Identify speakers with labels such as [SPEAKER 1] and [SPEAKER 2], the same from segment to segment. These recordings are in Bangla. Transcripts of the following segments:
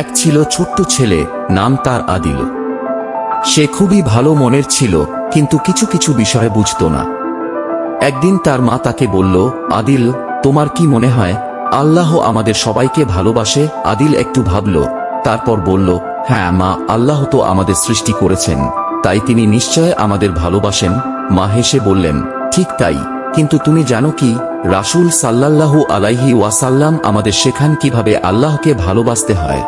[SPEAKER 1] এক ছিল ছোট্ট ছেলে, নাম তার আদিল। সে খুবই ভালো মনের ছিল, কিন্তু কিছু কিছু বিষয়ে বুঝত না। একদিন তার মা তাকে বলল, আদিল, তোমার কি মনে হয়? আল্লাহ আমাদের সবাইকে ভালোবাসে? আদিল একটু ভাবল, তারপর বলল হ্যাঁ মা, আল্লাহ তো আমাদের সৃষ্টি করেছেন। তাই তিনি নিশ্চয় আমাদের ভালোবাসেন। মা হেসে বললেন, ঠিক তাই, কিন্তু তুমি জানো কি? রাসূল সাল্লাল্লাহু আলাইহি ওয়াসাল্লাম আমাদের শেখান কীভাবে আল্লাহকে ভালোবাসতে হয়।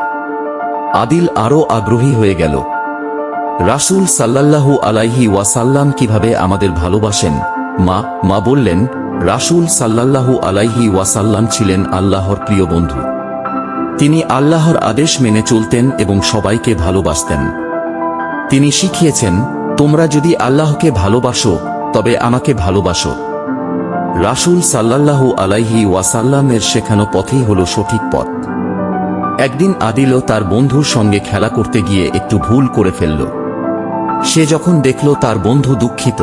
[SPEAKER 1] আদিল আরও আগ্রহী হয়ে গেল। রাসূল সাল্লাল্লাহু আলাইহি ওয়াসাল্লাম কীভাবে আমাদের ভালোবাসেন? মা মা বললেন, রাসূল সাল্লাল্লাহু আলাইহি ওয়াসাল্লাম ছিলেন আল্লাহর প্রিয় বন্ধু। তিনি আল্লাহর আদেশ মেনে চলতেন এবং সবাইকে ভালোবাসতেন। তিনি শিখিয়েছেন, তোমরা যদি আল্লাহকে ভালোবাসো, তবে আমাকে ভালোবাসো। রাসূল সাল্লাল্লাহু আলাইহি ওয়াসাল্লামের শেখানো পথেই হল সঠিক পথ। একদিন আদিলও তার বন্ধুর সঙ্গে খেলা করতে গিয়ে একটু ভুল করে ফেলল। সে যখন দেখল তার বন্ধু দুঃখিত,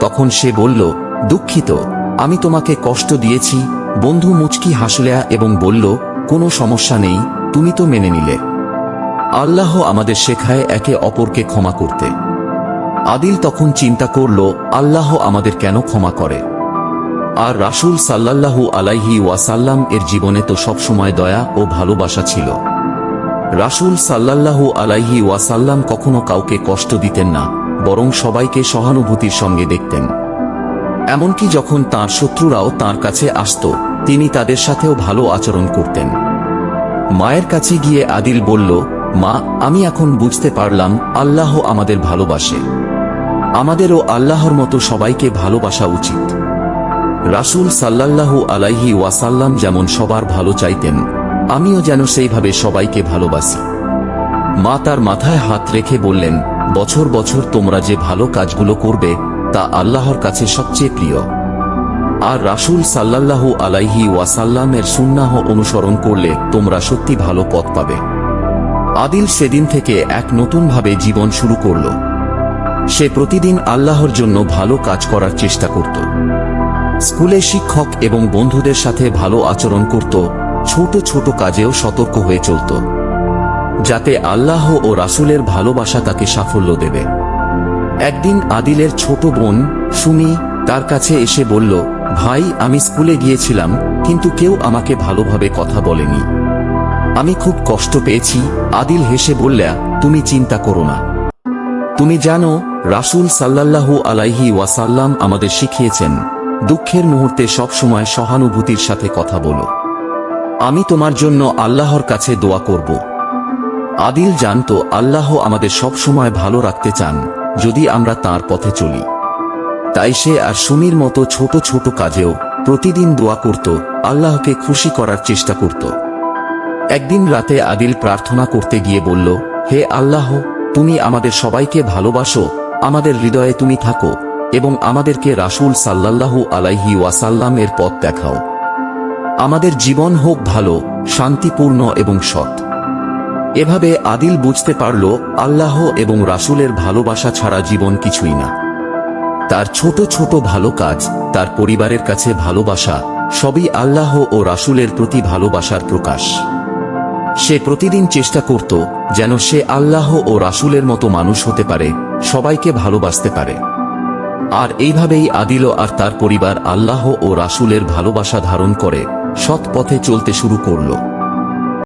[SPEAKER 1] তখন সে বলল, দুঃখিত, আমি তোমাকে কষ্ট দিয়েছি, বন্ধু মুচকি হাসলেয়া এবং বলল, কোনো সমস্যা নেই, তুমি তো মেনে নিলে। আল্লাহ আমাদের শেখায় একে অপরকে ক্ষমা করতে। আদিল তখন চিন্তা করল, আল্লাহ আমাদের কেন ক্ষমা করে? আর রাসূল সাল্লাল্লাহু আলাইহি ওয়াসাল্লাম এর জীবনে তো সবসময় দয়া ও ভালোবাসা ছিল। রাসূল সাল্লাল্লাহু আলাইহি ওয়াসাল্লাম কখনো কাউকে কষ্ট দিতেন না, বরং সবাইকে সহানুভূতির সঙ্গে দেখতেন। এমনকি যখন তার শত্রুরাও তার কাছে আসত, তিনি তাদের সাথেও ভালো আচরণ করতেন। মায়ের কাছে গিয়ে আদিল বলল, মা, আমি এখন বুঝতে পারলাম, আল্লাহ আমাদের ভালোবাসে। আমাদেরও আল্লাহর মতো সবাইকে ভালোবাসা উচিত। রাসূল সাল্লাল্লাহু আলাইহি ওয়াসাল্লাম যেমন সবার ভালো চাইতেন, আমিও যেন সেইভাবে সবাইকে ভালোবাসি। মা তার মাথায় হাত রেখে বললেন, বছর বছর তোমরা যে ভালো কাজগুলো করবে, তা আল্লাহর কাছে সবচেয়ে প্রিয়। আর রাসূল সাল্লাল্লাহু আলাইহি ওয়াসাল্লামের সুন্নাহ অনুসরণ করলে তোমরা সত্যি ভালো পথ পাবে। আদিল সেদিন থেকে এক নতুনভাবে জীবন শুরু করল। সে প্রতিদিন আল্লাহর জন্য ভালো কাজ করার চেষ্টা করত। স্কুলে শিক্ষক এবং বন্ধুদের সাথে ভালো আচরণ করত, ছোট ছোট কাজেও সতর্ক হয়ে চলত, যাতে আল্লাহ ও রাসূলের ভালোবাসা তাকে সাফল্য দেবে। একদিন আদিলের ছোট বোন সুমি তার কাছে এসে বলল, ভাই, আমি স্কুলে গিয়েছিলাম, কিন্তু কেউ আমাকে ভালোভাবে কথা বলেনি। আমি খুব কষ্ট পেয়েছি। আদিল হেসে বললা, তুমি চিন্তা করো না। তুমি জানো, রাসূল সাল্লাল্লাহু আলাইহি ওয়াসাল্লাম আমাদের শিখিয়েছেন দুঃখের মুহূর্তে সবসময় সহানুভূতির সাথে কথা বলো। আমি তোমার জন্য আল্লাহর কাছে দোয়া করব। আদিল জানতো আল্লাহ আমাদের সব সময় ভালো রাখতে চান, যদি আমরা তার পথে চলি। তাই সে আর সুমির মতো ছোট ছোট কাজেও প্রতিদিন দোয়া করত, আল্লাহকে খুশি করার চেষ্টা করত। একদিন রাতে আদিল প্রার্থনা করতে গিয়ে বলল, হে আল্লাহ, তুমি আমাদের সবাইকে ভালোবাসো, আমাদের হৃদয়ে তুমি থাকো এবং আমাদেরকে রাসূল সাল্লাল্লাহু আলাইহি ওয়াসাল্লাম এর পথ দেখাও। আমাদের জীবন হোক ভালো, শান্তিপূর্ণ এবং সৎ। এভাবে আদিল বুঝতে পারল, আল্লাহ এবং রাসূলের ভালোবাসা ছাড়া জীবন কিছুই না। তার ছোট ছোট ভালো কাজ, তার পরিবারের কাছে ভালোবাসা, সবই আল্লাহ ও রাসুলের প্রতি ভালোবাসার প্রকাশ। সে প্রতিদিন চেষ্টা করত, যেন সে আল্লাহ ও রাসূলের মতো মানুষ হতে পারে, সবাইকে ভালোবাসতে পারে। আর এইভাবেই আদিল আর তার পরিবার আল্লাহ ও রাসুলের ভালোবাসা ধারণ করে, সৎ পথে চলতে শুরু করল।